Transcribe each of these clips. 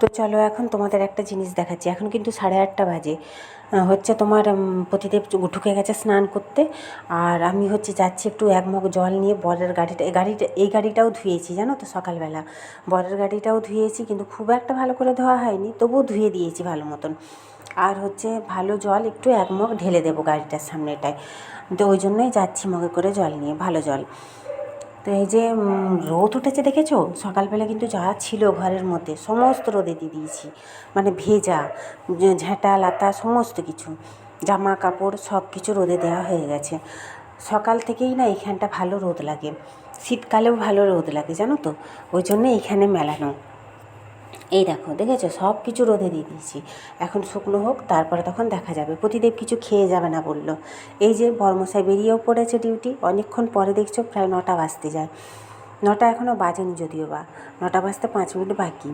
তো চলো এখন তোমাদের একটা জিনিস দেখাচ্ছি। এখন কিন্তু সাড়ে আটটা বাজে। হচ্ছে তোমার পতিদেব ঢুকে গেছে স্নান করতে। আর আমি হচ্ছে যাচ্ছি একটু এক মগ জল নিয়ে বরের গাড়িটা, এই গাড়িটা, এই গাড়িটাও ধুয়েছি, জানো তো, সকালবেলা। বরের গাড়িটাও ধুয়েছি, কিন্তু খুব একটা ভালো করে ধোয়া হয়নি, তবুও ধুয়ে দিয়েছি ভালো মতন। আর হচ্ছে ভালো জল, একটু এক মগ ঢেলে দেবো গাড়িটার সামনেটায়। তো ওই জন্যই যাচ্ছি মগে করে জল নিয়ে, ভালো জল। তো এই যে রোদ উঠেছে দেখেছ? সকালবেলা কিন্তু যা ছিল ঘরের মধ্যে, সমস্ত রোদে দিয়ে দিয়েছি। মানে ভেজা ঝেঁটা, লাতা, সমস্ত কিছু। জামা কাপড় সব কিছু রোদে দেওয়া হয়ে গেছে। সকাল থেকেই না এখানটা ভালো রোদ লাগে। শীতকালেও ভালো রোদ লাগে, জানো তো? ওই জন্য এইখানে মেলানো। এই দেখো, দেখেছ? সব কিছু রোদে দিয়ে দিয়েছি। এখন শুকনো হোক, তারপরে তখন দেখা যাবে। প্রতিদেব কিছু খেয়ে যাবে না বলল। এই যে বর্মশাই বেরিয়েও পড়েছে ডিউটি, অনেকক্ষণ পরে দেখছ প্রায় নটা বাজতে যায়। নটা এখনও বাজেনি যদিও বা। নটা বাজতে পাঁচ মিনিট বাকি।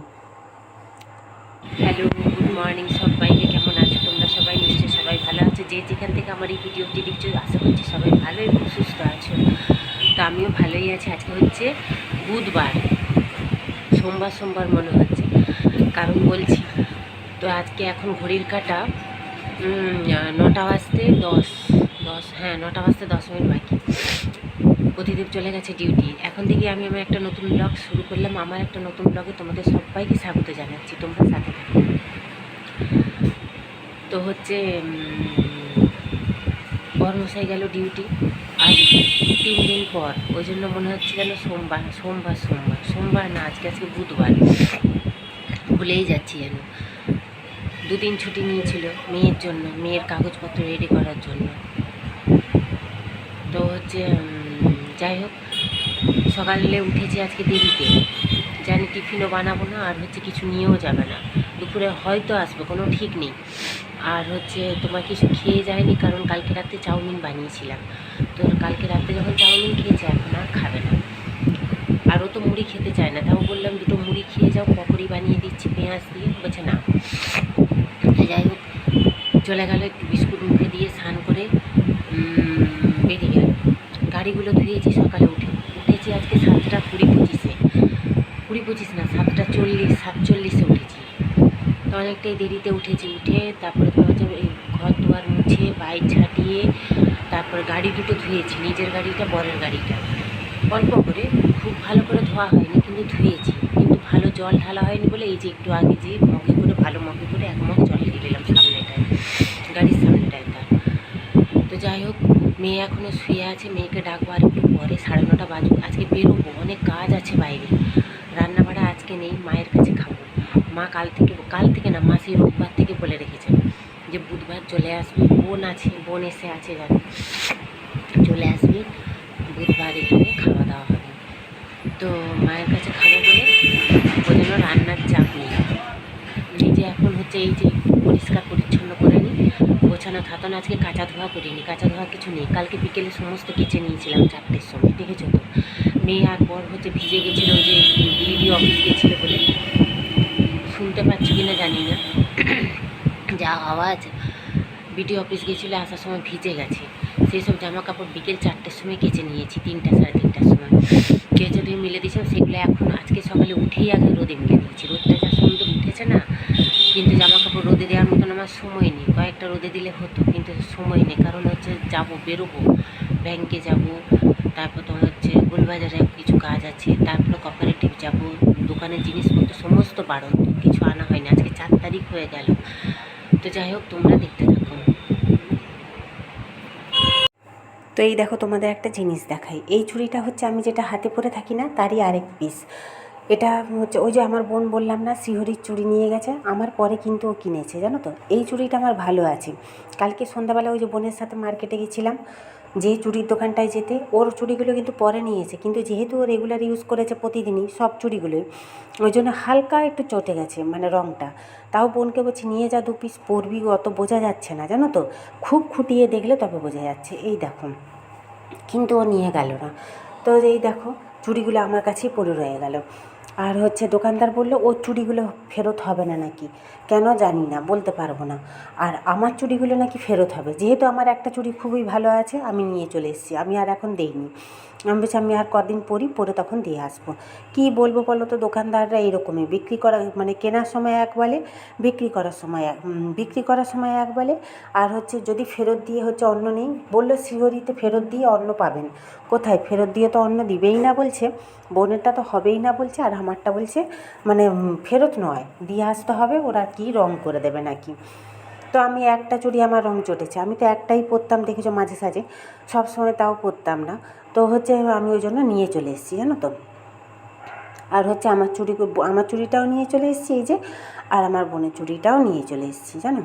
হ্যালো, গুড মর্নিং সবাইকে। কেমন আছো তোমরা সবাই? নিশ্চয়ই সবাই ভালো আছো। যে যেখান থেকে আমার এই ভিডিওটি দেখছ, আশা করছি সবাই ভালো এবং সুস্থ আছো। তো আমিও ভালোই আছি। আজকে হচ্ছে বুধবার। সোমবার সোমবার মনে হচ্ছে। কারণ বলছি, তো আজকে এখন ঘড়ির কাটা নটা বাজতে দশ দশ হ্যাঁ নটা বাজতে দশ মিনিট বাকি। প্রতিদেব চলে গেছে ডিউটি এখন থেকে আমি আমার একটা নতুন ব্লগ শুরু করলাম। আমার একটা নতুন ব্লগে তোমাদের সবাইকে স্বাগত জানাচ্ছি। তোমরা সাথে থাকো। তো হচ্ছে বর্মশাই গেল ডিউটি আজ তিন দিন পর। ওই জন্য মনে হচ্ছে যেন সোমবার সোমবার সোমবার। সোমবার না, আজকে আজকে বুধবার। ভুলেই যাচ্ছি যেন। দুদিন ছুটি নিয়েছিল মেয়ের জন্য, মেয়ের কাগজপত্র রেডি করার জন্য। তো হচ্ছে যাই হোক, সকালে উঠেছি আজকে দেরিতে। জানি টিফিনও বানাবো না, আর হচ্ছে কিছু নিয়েও যাবে না। দুপুরে হয়তো আসবে, কোনো ঠিক নেই। আর হচ্ছে, তোমার কিছু খেয়ে যায়নি কারণ কালকে রাতে চাউমিন বানিয়েছিলাম। তো কালকে রাতে যখন চাউমিন খেয়েছে, এখন আর খাবে না। আর ও তো মুড়ি খেতে চায় না। তাও বললাম, দুটো মুড়ি খেয়ে যাও, পকোড়ি বানিয়ে দিচ্ছি, পেঁয়াজ দিয়ে। বলছে, না। যাই হোক, চলে গেল, একটু বিস্কুট মুখে দিয়ে স্নান করে বেরিয়ে গেল। গাড়িগুলো ধুয়েছি, সকালে উঠে, উঠেছি আজকে সাতটা কুড়ি পঁচিশে। কুড়ি পঁচিশ না, সাতটা চল্লিশ, সাতচল্লিশে উঠেছি। তো অনেকটাই দেরিতে উঠেছি, উঠে তারপরে তোমার এই ঘর দুয়ার মুছে বাইক ছাটিয়ে তারপর গাড়ি দুটো ধুয়েছি, নিজের গাড়িটা, বরের গাড়িটা। অল্প করে, খুব ভালো করে ধোয়া হয়নি কিন্তু ধুয়েছি। কিন্তু ভালো জল ঢালা হয়নি বলে এই যে একটু আগে যে মগে করে, ভালো মগে করে এক মগ জল দিয়ে দিলাম সামনেটায়, গাড়ির সামনেটায় তার। তো যাই হোক, মেয়ে এখনও শুয়ে আছে, মেয়েকে ডাকবো আর একটু পরে সাড়ে নটা বাজুক আজকে বেরোবো, অনেক কাজ আছে বাইরে। রান্না বাড়া আজকে নেই, মায়ের কাছে খাব। মা কাল থেকে কাল থেকে না মা সেই রোববার থেকে বলে রেখেছে যে বুধবার চলে আসবি, বোন আছে, বোন এসে আছে জানো চলে আসবি। বুধবার এখানে খাওয়া দাওয়া হবে। তো মায়ের কাছে খাব বলে ওই রান্নার চাপ নেই। নিজে এখন হচ্ছে এই যে পরিষ্কার পরিচ্ছন্ন করে নিই গোছানো থাতানো আজকে কাঁচা ধোয়া করিনি, কাঁচা ধোয়া কিছু নেই। কালকে বিকেলে সমস্ত কেচে নিয়েছিলাম চারটের সময়, দেখেছ তো? মেয়ে আর বর হচ্ছে ভিজে গেছিল যে বিডি অফিস গেছিল বলে। শুনতে পাচ্ছ কি না জানি না। যা আওয়াজ, বিডিও অফিস গেছিল, আসার সময় ভিজে গেছে। সেই সব জামা কাপড় বিকেল চারটের সময় কেচে নিয়েছি, তিনটা সাড়ে তিনটার সময়। কেচে ধুয়ে মিলে দিয়েছিলাম সেগুলো এখন আজকে সকালে উঠেই আগে রোদে মিলে দিয়েছি। রোদটা যা সুন্দর উঠেছে না, কিন্তু জামা কাপড় রোদে দেওয়ার মতন আমার সময় নেই। কয়েকটা রোদে দিলে হতো, কিন্তু সময় নেই। কারণ হচ্ছে যাব, বেরোবো, ব্যাংকে যাব, তারপর তোমার হচ্ছে গোলবাজারে কিছু কাজ আছে, তারপরে কোঅপারেটিভ যাব, দোকানের জিনিসপত্র, সমস্ত বারণ, কিছু আনা হয়নি। আজকে চার তারিখ হয়ে গেল। তো যাই হোক, তোমরা দেখতে থাকো তো এই দেখো তোমাদের একটা জিনিস দেখাই। এই চুড়িটা হচ্ছে আমি যেটা হাতে পরে থাকি না, তারই আরেক পিস এটা হচ্ছে ওই যে আমার বোন বললাম না, শিহরির চুড়ি নিয়ে গেছে। আমার পরে কিন্তু ও কিনেছে, জানো তো? এই চুড়িটা আমার ভালো আছে। কালকে সন্ধ্যাবেলা ওই যে বোনের সাথে মার্কেটে গেছিলাম যে চুড়ির দোকানটায় যেতে, ওর চুড়িগুলো কিন্তু পরে নিয়েছে কিন্তু যেহেতু ও রেগুলার ইউজ করেছে প্রতিদিনই সব চুড়িগুলোই ওই জন্য হালকা একটু চটে গেছে মানে রঙটা তাও বোনকে বলছি, নিয়ে যা দু পিস পরবি, অত বোঝা যাচ্ছে না। জানো তো? খুব খুঁটিয়ে দেখলে তবে বোঝা যাচ্ছে। এই দেখো, কিন্তু ও নিয়ে গেল না। তো এই দেখো চুড়িগুলো আমার কাছেই পড়ে রয়ে গেল। আর হচ্ছে দোকানদার বলল, ওর চুড়িগুলো ফেরত হবে না নাকি? কেন জানি না, বলতে পারব না। আর আমার চুড়িগুলো নাকি ফেরত হবে? যেহেতু আমার একটা চুড়ি খুবই ভালো আছে, আমি নিয়ে চলে এসেছি, আমি আর এখন দেইনি। আমি বলছি, আমি আর কদিন পরি পরে তখন দিয়ে আসব। কী বলব বলো তো, দোকানদাররা এরকমই। বিক্রি করা মানে কেনার সময় এক বলে, বিক্রি করার সময় এক বিক্রি করার সময় এক বলে। আর হচ্ছে যদি ফেরত দিয়ে হচ্ছে অন্য নেই, বলল শিহরিতে ফেরত দিয়ে অন্য পাবেন। কোথায়? ফেরত দিয়ে তো অন্য দিবেই না বলছে। বোনেরটা তো হবেই না বলছে, আর আমারটা বলছে মানে ফেরত নয়। দিয়ে আসতে হবে, ওরা কি রং করে দেবে নাকি? তো আমি একটা চুড়ি আমার রং চটেছে। আমি তো একটাই পরতাম, দেখেছ মাঝে সাঝে। সব সময় তাও পরতাম না। তো হচ্ছে আমি ওই জন্য নিয়ে চলে এসেছি, জানো তো। আর হচ্ছে আমার চুড়ি আমার চুড়িটাও নিয়ে চলে এসেছি এই যে, আর আমার বোনের চুড়িটাও নিয়ে চলে এসেছি, জানো।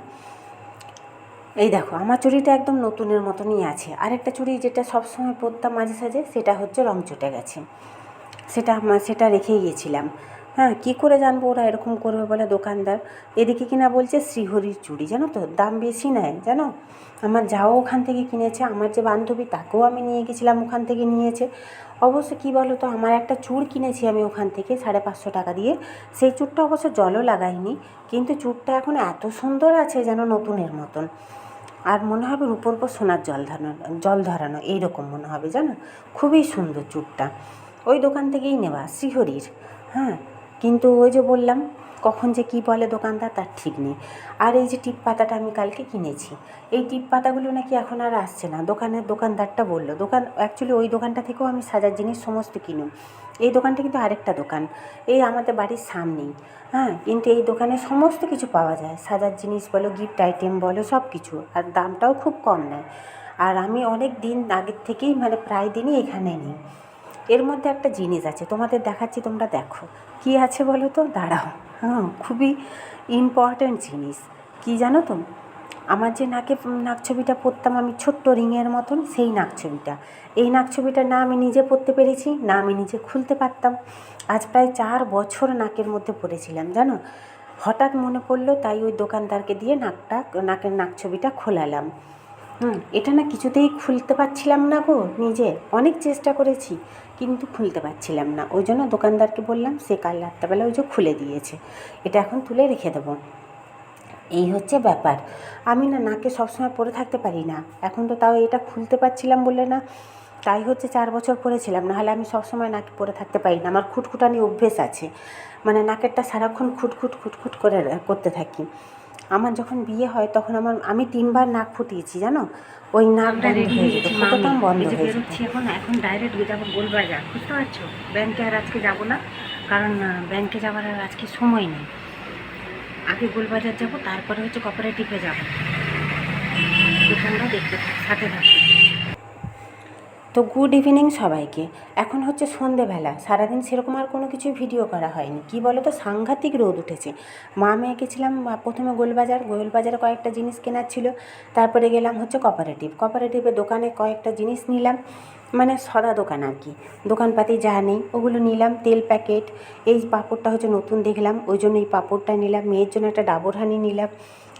এই দেখো, আমার চুড়িটা একদম নতুনের মতনই আছে। আরেকটা চুড়ি যেটা সবসময় পরতাম মাঝে সাঝে, সেটা হচ্ছে রং চটে গেছে। সেটা সেটা রেখেই গিয়েছিলাম হ্যাঁ কী করে জানব ওরা এরকম করবে বলে দোকানদার? এদিকে কিনা বলছে শ্রীহরির চুড়ি জানো তো? দাম বেশি নেয়, জানো? আমার যাও ওখান থেকে কিনেছে, আমার যে বান্ধবী তাকেও আমি নিয়ে গেছিলাম, ওখান থেকে নিয়েছে। অবশ্য কী বলো তো আমার একটা চুড় কিনেছি আমি ওখান থেকে সাড়ে পাঁচশো টাকা দিয়ে। সেই চুড়টা অবশ্য জলও লাগাইনি কিন্তু চুড়টা এখন এত সুন্দর আছে যেন নতুনের মতন। আর মনে হবে রূপোর উপর সোনার জল ধরানো জল ধরানো, এইরকম মনে হবে, জানো? খুবই সুন্দর চুড়টা ওই দোকান থেকেই নেওয়া, শ্রীহরির। হ্যাঁ কিন্তু ওই যে বললাম, কখন যে কী বলে দোকানদার তার ঠিক নেই। আর এই যে টিপ পাতাটা আমি কালকে কিনেছি, এই টিপ পাতাগুলো নাকি এখন আর আসছে না। দোকানের দোকানদারটা বলল, দোকান অ্যাকচুয়ালি ওই দোকানটা থেকেও আমি সাজার জিনিস সমস্ত কিনি। এই দোকানটা কিন্তু আরেকটা দোকান, এই আমাদের বাড়ির সামনেই। হ্যাঁ কিন্তু এই দোকানে সমস্ত কিছু পাওয়া যায়। সাজার জিনিস বলো গিফট আইটেম বলো, সব কিছু। আর দামটাও খুব কম নেয়। আর আমি অনেক দিন আগের থেকেই মানে প্রায় দিনই এখানে নিই। এর মধ্যে একটা জিনিস আছে, তোমাদের দেখাচ্ছি, তোমরা দেখো। কি আছে বলো তো? দাঁড়াও। হ্যাঁ খুবই ইম্পর্ট্যান্ট জিনিস। কি জানো তো? আমার যে নাকে নাক ছবিটা পরতাম আমি ছোট্ট রিংয়ের মতন, সেই নাক ছবিটা এই নাক ছবিটা না আমি নিজে পরতে পেরেছি, না আমি নিজে খুলতে পারতাম। আজ প্রায় চার বছর নাকের মধ্যে পড়েছিলাম জানো? হঠাৎ মনে পড়ল, তাই ওই দোকানদারকে দিয়ে নাকটা, নাকের নাক ছবিটা খোলালাম। হুম, এটা না কিছুতেই খুলতে পারছিলাম না গো, নিজে। অনেক চেষ্টা করেছি। কিন্তু খুলতে পারছিলাম না। ওই জন্য দোকানদারকে বললাম, সে কাল রাত্রেবেলা ওই যে খুলে দিয়েছে। এটা এখন তুলে রেখে দেবো। এই হচ্ছে ব্যাপার। আমি না নাকে সবসময় পরে থাকতে পারি না। এখন তো তাও এটা খুলতে পারছিলাম বলে না, তাই হচ্ছে চার বছর পরেছিলাম নাহলে আমি সবসময় নাকে পরে থাকতে পারি না। আমার খুটখুটানি অভ্যেস আছে। মানে নাকেরটা সারাক্ষণ খুটখুট খুটখুট করে করতে থাকি। আমার যখন বিয়ে হয় তখন আমার আমি তিনবার নাক ফুটিয়েছি জানো? ওই নাক ডাইরেক্ট হয়ে যেত গেছি বন্ধ হয়ে যেত। বেরোচ্ছি এখন এখন ডাইরেক্ট যাব গোলবাজার বুঝতে পারছ? ব্যাংকে আর আজকে যাব না কারণ ব্যাংকে যাওয়ার আর আজকে সময় নেই। আগে গোলবাজার যাব তারপরে হচ্ছে কপারেটিভে যাব। তো দেখতে সাথে থাকো। তো গুড ইভিনিং সবাইকে। এখন হচ্ছে সন্ধেবেলা। সারাদিন সেরকম আর কোনো কিছু ভিডিও করা হয়নি। কি বলো তো সাংঘাতিক রোদ উঠেছে। মা মেয়ে গেছিলাম প্রথমে গোলবাজার, গোলবাজারে কয়েকটা জিনিস কেনার ছিল। তারপরে গেলাম হচ্ছে কপারেটিভ কপারেটিভের দোকানে কয়েকটা জিনিস নিলাম। মানে সদা দোকান আর কি। দোকানপাতি যা নেই, ওগুলো নিলাম। তেল প্যাকেট এই পাপড়টা হচ্ছে নতুন দেখলাম। ওই জন্য এই পাঁপড়টা নিলাম। মেয়ের জন্য একটা ডাবর হানি নিলাম।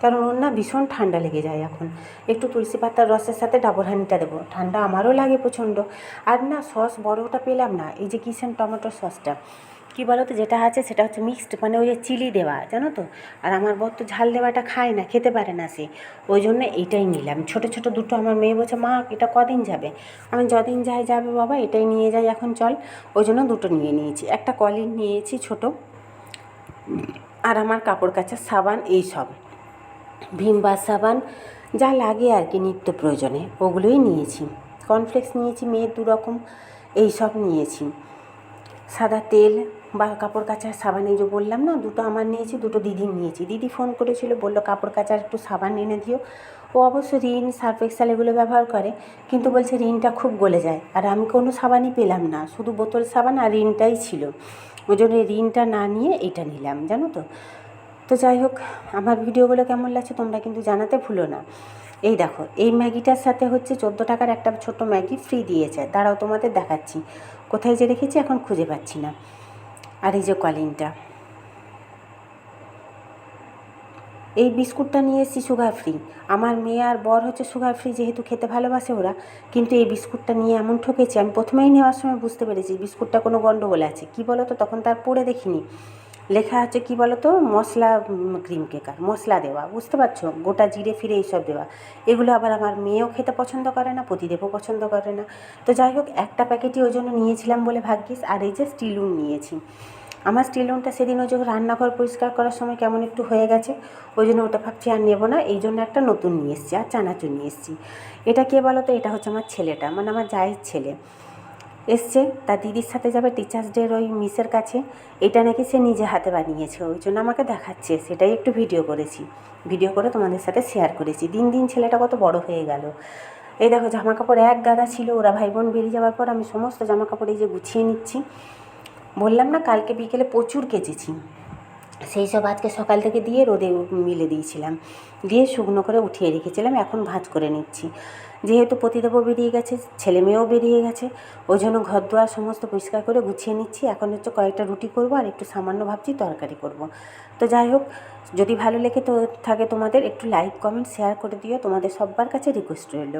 কারণ ওর না ভীষণ ঠান্ডা লেগে যায় এখন। একটু তুলসী পাতার রসের সাথে ডাবর হানিটা দেবো। ঠান্ডা আমারও লাগে প্রচণ্ড। আর না সস বড়টা পেলাম না, এই যে কিষেন টমেটোর সসটা কী বলো তো যেটা আছে সেটা হচ্ছে মিক্সড মানে ওই যে চিলি দেওয়া, জানো তো? আর আমার বর তো ঝাল দেওয়াটা খায় না, খেতে পারে না সে। ওই জন্য এইটাই নিলাম। ছোট ছোট দুটো আমার মেয়ে বলছে, মা, এটা কদিন যাবে? আমি যদিন যাই, যাবে বাবা, এটাই নিয়ে যাই এখন চল। ওই জন্য দুটো নিয়ে নিয়েছি। একটা কলিন নিয়েছি ছোট। আর আমার কাপড় কাচার সাবান, এই সব। ভিমবার সাবান, যা লাগে আর কি নিত্য প্রয়োজনে, ওগুলোই নিয়েছি। কর্নফ্লেক্স নিয়েছি, মেয়ের দু রকম, এই সব নিয়েছি। সাদা তেল বা কাপড় কাচার সাবান, এই যে বললাম না, দুটো আমার নিয়েছি, দুটো দিদির নিয়েছি। দিদি ফোন করেছিল, বলল কাপড় কাচার একটু সাবান এনে দিও। ও অবশ্য রিন সার্ফ এক্সেল এগুলো ব্যবহার করে, কিন্তু বলছে রিনটা খুব গলে যায়। আর আমি কোনো সাবানই পেলাম না, শুধু বোতল সাবান আর রিনটাই ছিল। ওই জন্য রিনটা না নিয়ে এটা নিলাম, জানো তো? তো যাই হোক, আমার ভিডিওগুলো কেমন লাগছে তোমরা কিন্তু জানাতে ভুলো না। এই দেখো, এই ম্যাগিটার সাথে হচ্ছে চোদ্দ টাকার একটা ছোট ম্যাগি ফ্রি দিয়েছে। দাঁড়াও তোমাদের দেখাচ্ছি, কোথায় যে রেখেছি এখন খুঁজে পাচ্ছি না। আর এই যে কলিনটা এই বিস্কুটটা নিয়ে এসেছি সুগার ফ্রি আমার মেয়ে আর বর হচ্ছে সুগার ফ্রি যেহেতু খেতে ভালোবাসে ওরা, কিন্তু এই বিস্কুটটা নিয়ে এমন ঠকেছি, আমি প্রথমেই নেওয়ার সময় বুঝতে পেরেছি বিস্কুটটা কোনো গণ্ডগোল আছে। কি বলো তো তখন তার পড়ে দেখিনি। লেখা আছে কি বলো তো মশলা ক্রিম কেকার মশলা দেওয়া, বুঝতে পারছ? গোটা জিরে ফিরে এইসব দেওয়া। এগুলো আবার আমার মেয়েও খেতে পছন্দ করে না, প্রতিদেবও পছন্দ করে না। তো যাই হোক, একটা প্যাকেটই ওই জন্য নিয়েছিলাম বলে ভাগ্যিস, আর এই যে স্টিলুন নিয়েছি। আমার স্টিলুনটা সেদিন ওই যে রান্নাঘর পরিষ্কার করার সময় কেমন একটু হয়ে গেছে, ওই জন্য ওটা ভাবছি আর নেব না। এই জন্য একটা নতুন নিয়ে এসেছি, আর চানাচুর নিয়ে এসেছি। এটা কে বলো তো এটা হচ্ছে আমার ছেলেটা মানে আমার জায়ের ছেলে। এসছে তার দিদির সাথে যাবে টিচার্স ডের ওই মিসের কাছে। এটা নাকি সে নিজে হাতে বানিয়েছে, ওই জন্য আমাকে দেখাচ্ছে। সেটাই একটু ভিডিও করেছি। ভিডিও করে তোমাদের সাথে শেয়ার করেছি। দিন দিন ছেলেটা কত বড় হয়ে গেল। এই দেখো জামা কাপড় এক গাদা ছিল, ওরা ভাই বোন বেরিয়ে যাওয়ার পর আমি সমস্ত জামা কাপড় এই যে গুছিয়ে নিচ্ছি। বললাম না, কালকে বিকেলে প্রচুর কেচেছি। সেই সব আজকে সকাল থেকে দিয়ে রোদে মিলে দিয়েছিলাম। দিয়ে শুকনো করে উঠিয়ে রেখেছিলাম, এখন ভাঁজ করে নিচ্ছি। যেহেতু পতিদেবও বেরিয়ে গেছে, ছেলে মেয়েও বেরিয়ে গেছে, ওই জন্য ঘর দুয়ার সমস্ত পরিষ্কার করে গুছিয়ে নিচ্ছি। এখন হচ্ছে কয়েকটা রুটি করব আর একটু সামান্য ভাবছি তরকারি করব। তো যাই হোক, যদি ভালো লেগে তো থাকে তোমাদের, একটু লাইক কমেন্ট শেয়ার করে দিও। তোমাদের সব্বার কাছে রিকোয়েস্ট রইল।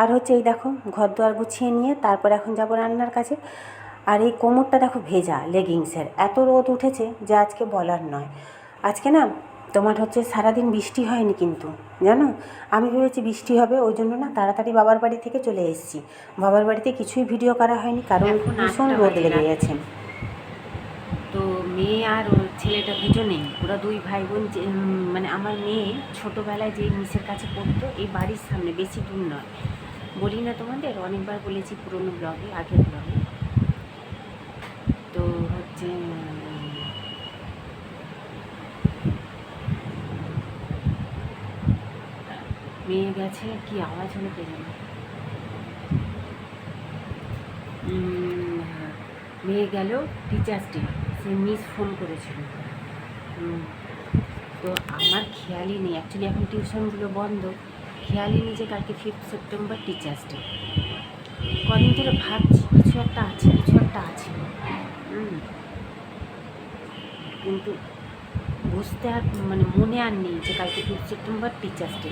আর হচ্ছে এই দেখো, ঘর দুয়ার গুছিয়ে নিয়ে তারপর এখন যাব রান্নার কাছে আর এই কোমরটা দেখো ভেজা লেগিংসের এত রোদ উঠেছে যে আজকে বলার নয়। আজকে না তোমার হচ্ছে সারাদিন বৃষ্টি হয়নি কিন্তু জানো? আমি ভেবেছি বৃষ্টি হবে ওই জন্য না তাড়াতাড়ি বাবার বাড়ি থেকে চলে এসেছি। বাবার বাড়িতে কিছুই ভিডিও করা হয়নি কারণ ভীষণ রোদ লেগে। গেছে। তো মেয়ে আর ওর ছেলেটা দুজনেই ওরা দুই ভাই বোন যে- মানে আমার মেয়ে ছোটোবেলায় যে মিসের কাছে পড়তো এই বাড়ির সামনে বেশি দূর নয়। বলি না তোমাদের অনেকবার বলেছি পুরোনো ব্লগে আগের ব্লগে তো হচ্ছে মেয়ে গেছে, কি আওয়াজ হলো কে জানে? মেয়ে গেল টিচার্স ডে সে মিস ফোন করেছিল। তো আমার খেয়ালই নেই অ্যাকচুয়ালি এখন টিউশনগুলো বন্ধ, খেয়ালই নেই যে কালকে ফিফথ সেপ্টেম্বর টিচার্স ডে কদিন ধরে ভাবছি, কিছু একটা আছে, কিছু একটা আছে। কিন্তু বুঝতে আর মানে মনে আর নেই যে কালকে ফিফথ সেপ্টেম্বর টিচার্স ডে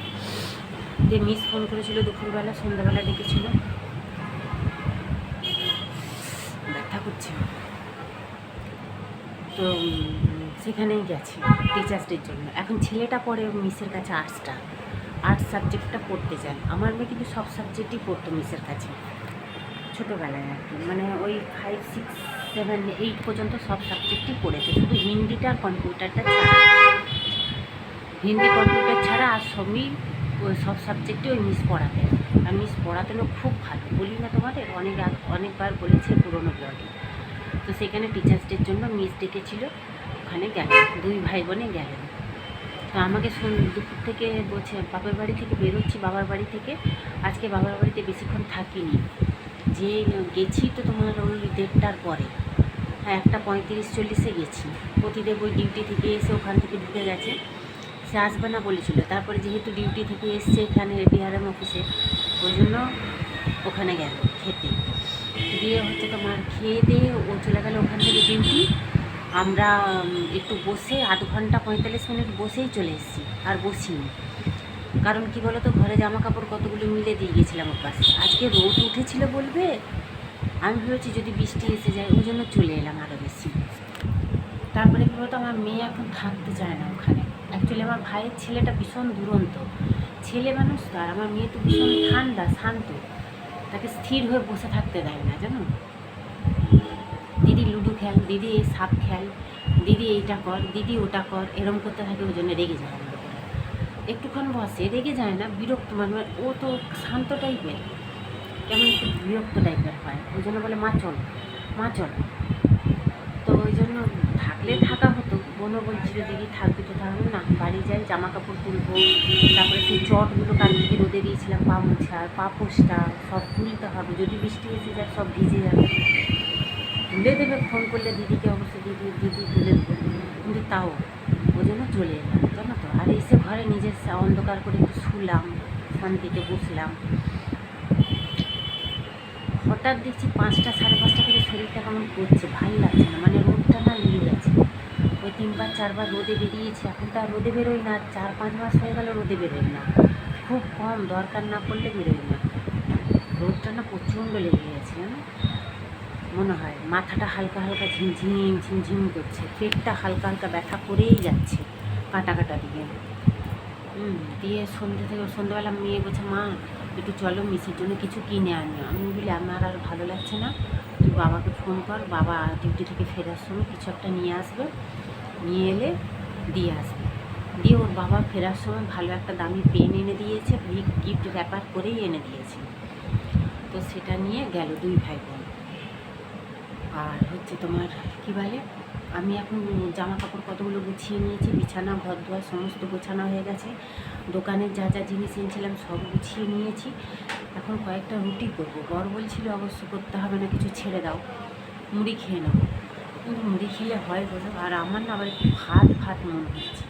যে মিস ফোন করেছিল দুপুরবেলা, সন্ধ্যাবেলা ডেকেছিল। ব্যথা করছে। তো সেখানেই গেছে টিচার্স ডের জন্য। এখন ছেলেটা পড়ে মিসের কাছে আর্টসটা। আর্টস সাবজেক্টটা পড়তে চায়। আমার মেয়ে কিন্তু সব সাবজেক্টই পড়তো মিসের কাছে। ছোটোবেলায় আর কি। মানে ওই ফাইভ সিক্স সেভেন এইট পর্যন্ত সব সাবজেক্টই পড়েছে। শুধু হিন্দিটা আর কম্পিউটারটা ছাড়া। হিন্দি কম্পিউটার ছাড়া আর সবই ওই সব সাবজেক্টে ওই মিস পড়াতেন। আর মিস পড়াতেনও খুব ভালো। বলি না তোমাদের, অনেক অনেকবার বলেছে পুরোনো ব্লগে তো সেখানে টিচার্স ডের জন্য মিস ডেকেছিল। ওখানে গেলেন, দুই ভাই বোনে গেলেন। তো আমাকে দুপুর থেকে বলছে বাবার বাড়ি থেকে বেরোচ্ছি, বাবার বাড়ি থেকে। আজকে বাবার বাড়িতে বেশিক্ষণ থাকিনি। যে গেছি তো তোমার ওই দেড়টার পরে। হ্যাঁ একটা পঁয়ত্রিশ চল্লিশে গেছি। প্রতিদেব ওই ডিউটি থেকে এসে ওখান থেকে ঢুকে গেছে। সে আসবে না বলেছিল। তারপরে যেহেতু ডিউটি থেকে এসছে এখানে ডিআরএম অফিসে ওই জন্য ওখানে গেল খেতে। দিয়ে হচ্ছে তোমার খেয়ে দিয়ে ও চলে গেল ওখান থেকে ডিউটি আমরা একটু বসে আধ ঘণ্টা পঁয়তাল্লিশ মিনিট বসেই চলে এসেছি, আর বসিনি। কারণ কি বলো তো ঘরে জামা কাপড় কতগুলো মিলে দিয়ে গেছিলাম ওর পাশে আজকে রোদ উঠেছিল বলবে, আমি ভেবেছি যদি বৃষ্টি এসে যায়, ওই জন্য চলে এলাম আরও বেশি। তারপরে কী বলতো, আমার মেয়ে এখন থাকতে চায় না ওখানে। অ্যাকচুয়ালি আমার ভাইয়ের ছেলেটা ভীষণ দুরন্ত। ছেলে মানুষ তো, আর আমার মেয়ে তো ভীষণ ঠান্ডা, শান্ত। তাকে স্থির হয়ে বসে থাকতে দেয় না, জানো? দিদি লুডো খেল, দিদি এই সাপ খেল, দিদি এইটা কর, দিদি ওটা কর, এরম করতে থাকে, ওই জন্য রেগে যায়। উপরে একটুক্ষণ বসে, রেগে যায় না, বিরক্ত মানে ও তো শান্ত টাইপের, কেমন একটু বিরক্ত টাইপের হয়, ওই জন্য বলে, মা, চল মা, চল। তো ওই জন্য থাকলে থাকা হতো বোনও বলছিল দিদি থাকবি তো তাহলে না, বাড়ি যাই জামা কাপড় তুলবো, তারপরে সেই চটগুলো কাল থেকে রোদে দিয়েছিলাম, পা মোছা পা পোষটা সব তুলতে হবে, যদি বৃষ্টি এসে যায় সব ভিজে যাবে। তুলে দেবে, ফোন করলে দিদিকে অবশ্যই দিদি দিদি তুলে কিন্তু তাও ওই জন্য চলে এলাম জানো তো? আর এসে ঘরে নিজের অন্ধকার করে একটু শুলাম শান্তিতে বসলাম। হঠাৎ দেখছি পাঁচটা সাড়ে পাঁচটা থেকে শরীরটা কেমন করছে, ভালো লাগছে না মানে রোদটা না নিয়ে ওই তিনবার, চারবার রোদে বেরিয়েছে। এখন তো আর রোদে বেরোই না, চার পাঁচ মাস হয়ে গেল রোদে বেরোই না। খুব কম দরকার না পড়লে বেরোই না। রোদটা না প্রচণ্ড লেগে গেছে, জানো? মনে হয় মাথাটা হালকা হালকা ঝিমঝিম ঝিমঝিম করছে। পেটটা হালকা হালকা ব্যথা করেই যাচ্ছে কাটা কাটা দিয়ে হুম, দিয়ে সন্ধ্যে থেকে সন্ধ্যেবেলা মেয়ে বলছে, মা, একটু চলো মিসের জন্য কিছু কিনে আনি। আমি বলি, আমার আর ভালো লাগছে না। তুই বাবাকে ফোন কর, বাবা ডিউটি থেকে ফেরার সময় কিছু একটা নিয়ে আসবে। নিয়ে এলে দিয়ে আসবে। দিয়ে ওর বাবা ফেরার সময় ভালো একটা দামি পেন এনে দিয়েছে গিফট র্যাপার করেই এনে দিয়েছে। তো সেটা নিয়ে গেল দুই ভাই বোন আর হচ্ছে তোমার, কি বলে, আমি এখন জামা কাপড় কতগুলো গুছিয়ে নিয়েছি, বিছানা ঘর দুয়ার সমস্ত গোছানো হয়ে গেছে। দোকানের যা যা জিনিস এনেছিলাম সব গুছিয়ে নিয়েছি। এখন কয়েকটা রুটি করব। বর বলছিল, অবশ্য করতে হবে না, কিছু ছেড়ে দাও। মুড়ি খেয়ে নেব। কিন্তু মুড়ি খেলে হয় বলো, আর আমার না আবার একটু ভাত ভাত মন হচ্ছে।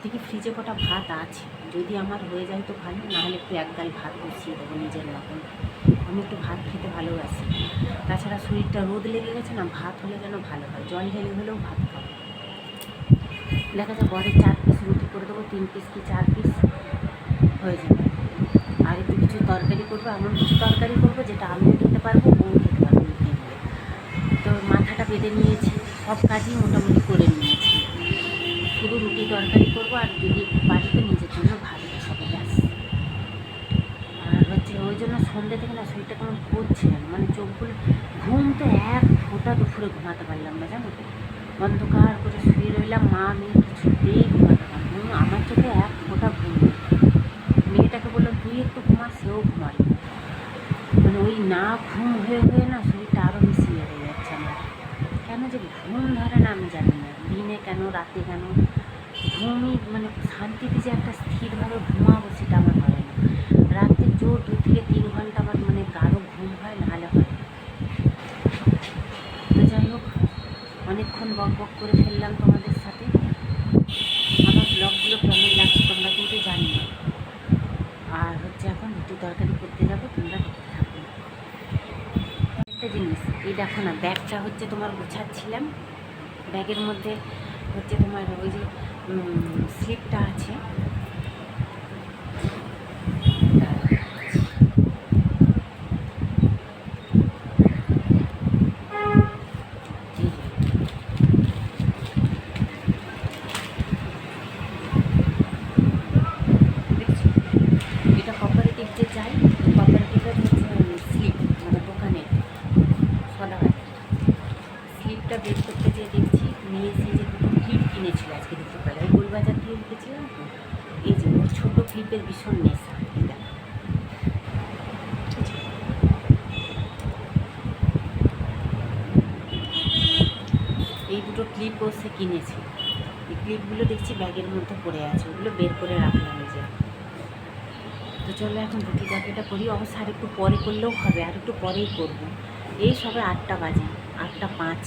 দেখি ফ্রিজে কটা ভাত আছে। যদি আমার হয়ে যায় তো ভালো, নাহলে একটু এক গাল ভাত বসিয়ে দেবো নিজের মতন। আমি একটু ভাত খেতে ভালোবাসি। তাছাড়া শরীরটা রোদ লেগে গেছে না, ভাত হলে যেন ভালো হয়। জল ঢেলে হলেও ভাত খাব। দেখা যায় বরের চার পিস রুটি করে দেবো, তিন পিস কি চার পিস হয়ে যাবে। আর একটু কিছু তরকারি করব, এমন কিছু তরকারি করব, যেটা আমিও খেতে পারব বউ খেতে পারব তো মাথাটা বেঁধে নিয়েছি। সব কাজই মোটামুটি করে নিয়েছি। শুধু রুটি তরকারি করব আর যদি পারি তো নিজের জন্য ভাত বসাবো, ব্যাস। আর হচ্ছে ওই জন্য সন্ধ্যে থেকে না শরীরটা কেমন করছে মানে চোখগুলো ঘুম তো এক ফোঁটা দুপুরে ঘুমাতে পারলাম না জানো তো। অন্ধকার করে শুয়ে রইলাম, মা আমি কিছুতেই ঘুমাতে পারলাম আমার চোখে এক ফোঁটা ঘুম মেয়েটাকে বললাম, তুই একটু ঘুমা সেও ঘুমাল মানে ওই না ঘুম হয়ে হয়ে না শরীরটা আরও বেশি ইয়ে হয়ে যাচ্ছে আমার কেন যে ঘুম ধরে না আমি জানি না দিনে কেন রাতে কেন? ঘুমই মানে শান্তিতে যে একটা স্থিরভাবে ঘুমাবো সেটা আমার হয় না। রাতে জোর দু থেকে তিন ঘণ্টা আমার মানে গাঢ় ঘুম হয়, নাহলে হয় তো যাই হোক, অনেকক্ষণ বক বক করে ফেললাম তোমাদের সাথে। আমার ব্লগগুলো কেমন লাগছে তোমরা কিন্তু জানি না আর হচ্ছে এখন রুটি তরকারি করতে যাব, তোমরা দেখতে থাকবে একটা জিনিস, এই দেখো না, ব্যাগটা হচ্ছে তোমার গোছাচ্ছিলাম। ব্যাগের মধ্যে হচ্ছে তোমার ওই যে স্লিপটা আছে এই যে। দেখছ? এটা কোঅপারেটিভ যে যাই কোঅপারেটিভের হচ্ছে স্লিপ মানে দোকানের সদাহার স্লিপটা বের করতে যেয়ে দেখছি নিয়ে এসে যে দুটো ক্লিপ কিনেছিল আজকে দুপুরবেলায় গোলবাজার দিয়ে উঠেছিলাম তো এই যে ওর ছোটো ক্লিপের ভীষণ নেশা, এই দুটো ক্লিপও সে কিনেছে। এই ক্লিপগুলো দেখছি ব্যাগের মধ্যে পড়ে আছে, ওগুলো বের করে রাখলাম যে। তো চলো এখন রুটি তরকারিটা করি, অবশ্য আর একটু পরে করলেও হবে, আর একটু পরেই করব। এই সবে আটটা বাজে, আটটা পাঁচ।